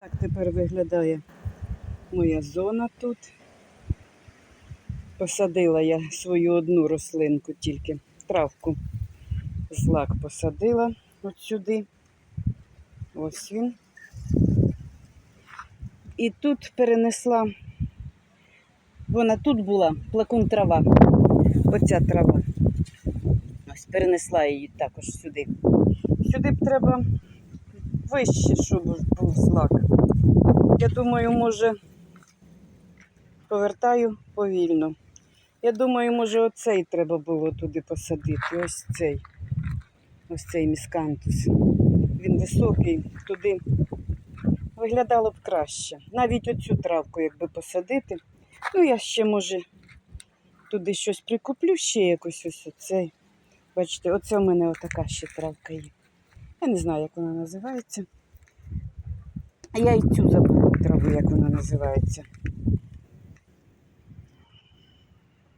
Так тепер виглядає моя зона тут. Посадила я свою одну рослинку тільки травку. Злак посадила от сюди. Ось він. І тут перенесла, вона тут була, плакун трава. Оця трава. Ось перенесла її також сюди. Сюди б треба вище, щоб був злак. Я думаю, може, повертаю повільно. Я думаю, може, оцей треба було туди посадити. Ось цей. Ось цей міскантус. Він високий, туди виглядало б краще. Навіть оцю травку, якби посадити. Ну, я ще, може, туди щось прикуплю, ще якось ось оцей. Бачите, оце в мене отака ще травка є. Я не знаю, як вона називається. А я і цю забула траву, як вона називається.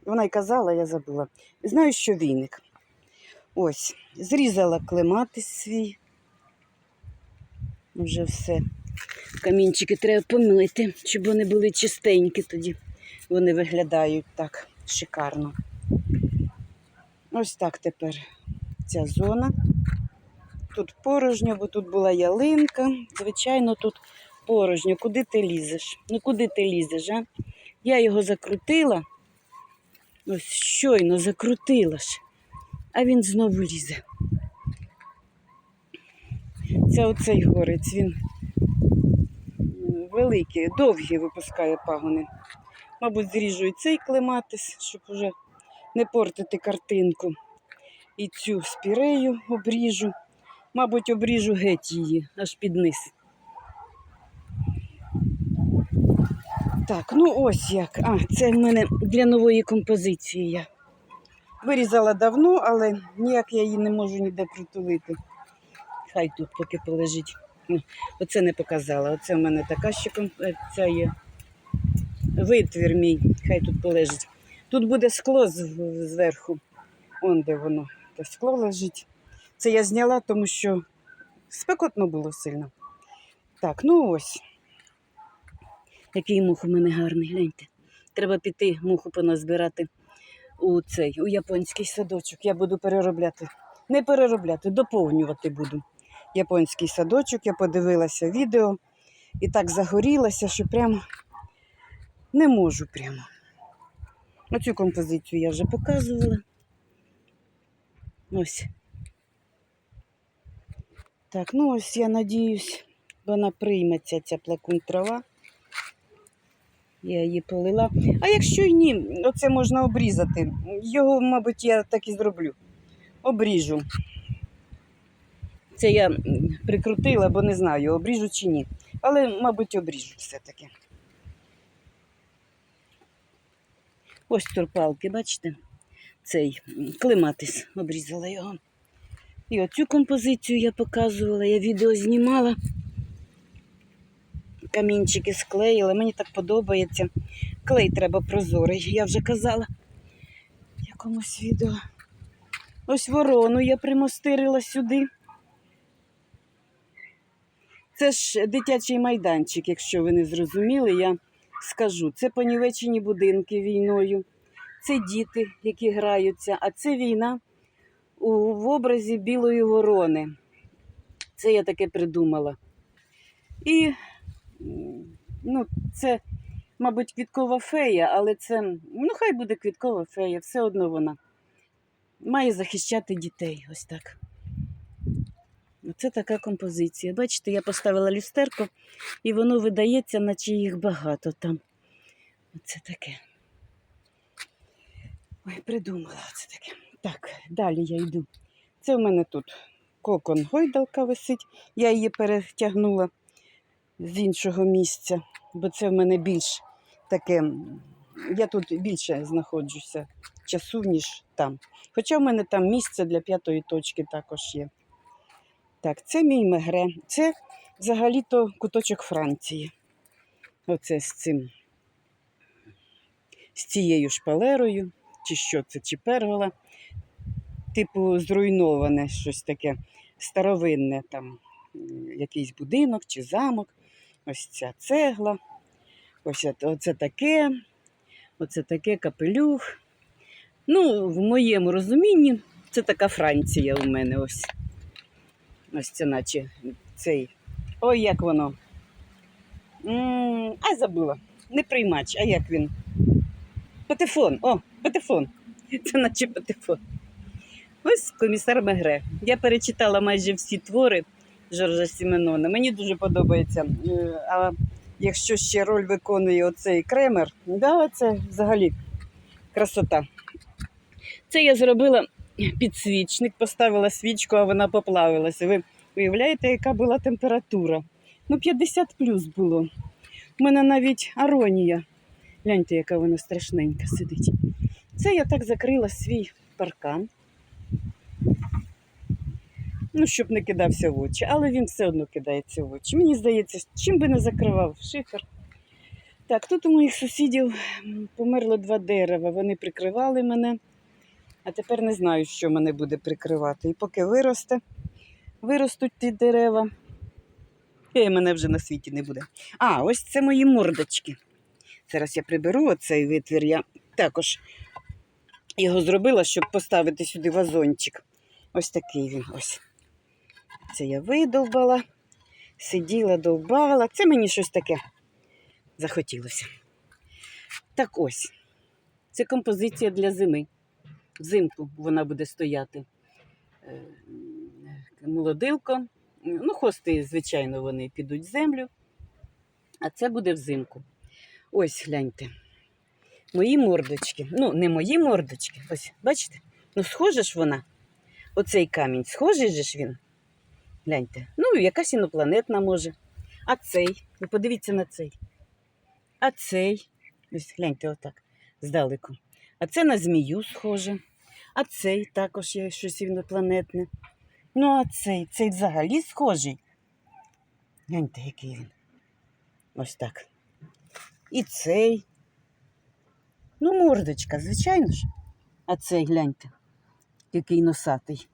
Вона й казала, я забула. Знаю, що віник. Ось, зрізала клематис свій. Вже все. Камінчики треба помити, щоб вони були чистенькі тоді. Вони виглядають так шикарно. Ось так тепер ця зона. Тут порожньо, бо тут була ялинка. Звичайно, тут порожньо. Куди ти лізеш? Ну куди ти лізеш, а? Я його закрутила. Ось щойно закрутила ж. А він знову лізе. Це оцей горець, він великий, довгий випускає пагони. Мабуть, зріжу і цей клематис, щоб уже не портити картинку. І цю спірею обріжу. Мабуть, обріжу геть її аж під низ. Так, ну ось як. А, це в мене для нової композиції я. Вирізала давно, але ніяк я її не можу ніде притулити. Хай тут поки полежить. Ну, Оце не показала. Оце в мене така ще е, ця є. Витвір мій, хай тут полежить. Тут буде скло зверху. Он де воно. Те скло лежить. Це я зняла, тому що спекотно було сильно. Так, ну ось. Який мух у мене гарний, гляньте. Треба піти муху поназбирати у цей, у японський садочок. Я буду переробляти. Не переробляти, доповнювати буду. Японський садочок, я подивилася відео і так загорілася, що прямо не можу прямо. Оцю композицію я вже показувала. Ось. Так, ну ось я надіюсь, вона прийметься ця плакун трава. Я її полила. А якщо й ні, оце можна обрізати. Його, мабуть, я так і зроблю. Обріжу. Це я прикрутила, бо не знаю, обріжу чи ні. Але, мабуть, обріжу все-таки. Ось турпалки, бачите? Цей клематис обрізала його. І оцю композицію я показувала, я відео знімала. Камінчики склеїла, мені так подобається. Клей треба прозорий, я вже казала в якомусь відео. Ось ворону я примостирила сюди. Це ж дитячий майданчик, якщо ви не зрозуміли, я скажу. Це понівечені будинки війною, це діти, які граються, а це війна у, в образі білої ворони. Це я таке придумала. І ну, це, мабуть, квіткова фея, але це, ну, хай буде квіткова фея, все одно вона має захищати дітей. Ось так. Оце така композиція. Бачите, я поставила люстерко, і воно видається, наче їх багато там. Оце таке. Ой, придумала це таке. Так, далі я йду. Це в мене тут кокон гойдалка висить. Я її перетягнула з іншого місця, бо це в мене більш таке. Я тут більше знаходжуся часу, ніж там. Хоча в мене там місце для п'ятої точки також є. Так, це мій мегре. Це взагалі-то куточок Франції. Оце з цим. З цією шпалерою, чи що це, чи пергола. Типу, зруйноване щось таке старовинне, там якийсь будинок чи замок. Ось ця цегла. Ось оце таке. Оце таке капелюх. Ну, в моєму розумінні, це така Франція у мене ось. Ось це наче цей. Ой, як воно. м а забула. Не приймач, а як він? Патефон. О, патефон. Це наче патефон. Ось комісар Мегре. Я перечитала майже всі твори Жоржа Сіменона. Мені дуже подобається. Е, А якщо ще роль виконує оцей кремер, да, це взагалі красота. Це я зробила підсвічник, поставила свічку, а вона поплавилася. Ви уявляєте, яка була температура? Ну, 50 плюс було. У мене навіть аронія. Гляньте, яка вона страшненька сидить. Це я так закрила свій паркан. Ну, щоб не кидався в очі, але він все одно кидається в очі. Мені здається, чим би не закривав шифер. Так, тут у моїх сусідів померло два дерева. Вони прикривали мене, а тепер не знаю, що мене буде прикривати. І поки виросте, виростуть ті дерева, і мене вже на світі не буде. А, ось це мої мордочки. Зараз я приберу оцей витвір. Я також його зробила, щоб поставити сюди вазончик. Ось такий він. Ось. Це я видовбала, сиділа, довбала. Це мені щось таке захотілося. Так ось. Це композиція для зими. Взимку вона буде стояти. Е, Молодилко. Ну, хости, звичайно, вони підуть в землю. А це буде взимку. Ось гляньте. Мої мордочки. Ну, не мої мордочки. Ось, бачите? Ну, схожа ж вона. Оцей камінь, схожий же ж він. Гляньте. Ну, якась інопланетна може. А цей. Ви подивіться на цей. А цей. Ось гляньте отак. Здалеку. А це на змію схоже. А цей також є щось інопланетне. Ну, а цей, цей взагалі схожий. Гляньте, який він. Ось так. І цей. Ну, мордочка, звичайно ж. А цей гляньте, який носатий.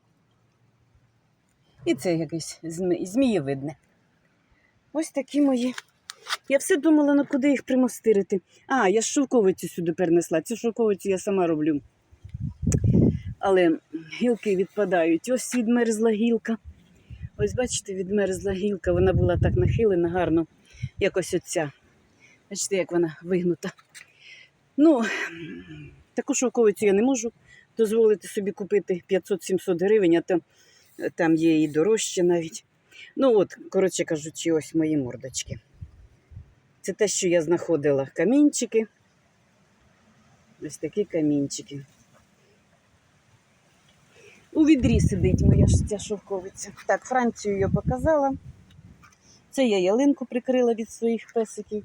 І це якесь змі... змієвидне. Ось такі мої. Я все думала, на куди їх примостирити. А, я ж шовковицю сюди перенесла. Цю шовковицю я сама роблю. Але гілки відпадають. Ось відмерзла гілка. Ось, бачите, відмерзла гілка. Вона була так нахилена гарно, якось оця. Бачите, як вона вигнута. Ну, таку шовковицю я не можу дозволити собі купити 500-700 гривень, а там, там є і дорожче навіть. Ну от, коротше кажучи, ось мої мордочки. Це те, що я знаходила камінчики. Ось такі камінчики. У відрі сидить моя ця шовковиця. Так, Францію я показала. Це я ялинку прикрила від своїх песиків.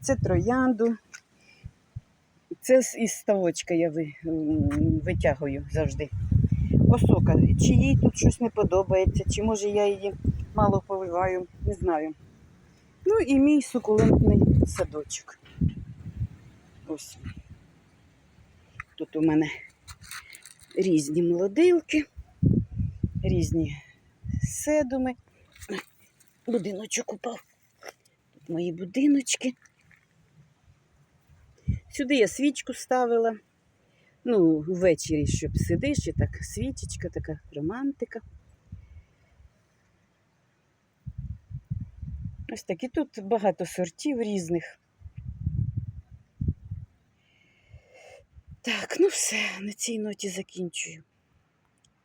Це троянду. Це із ставочка я витягую завжди. Осока. Чи їй тут щось не подобається, чи може я її мало поливаю, не знаю. Ну і мій сукулентний садочок. Ось. Тут у мене різні молодилки, різні седуми. Будиночок упав. Тут мої будиночки. Сюди я свічку ставила. Ну, ввечері, щоб сидиш, і так свічечка, така романтика. Ось так, і тут багато сортів різних. Так, ну все, на цій ноті закінчую.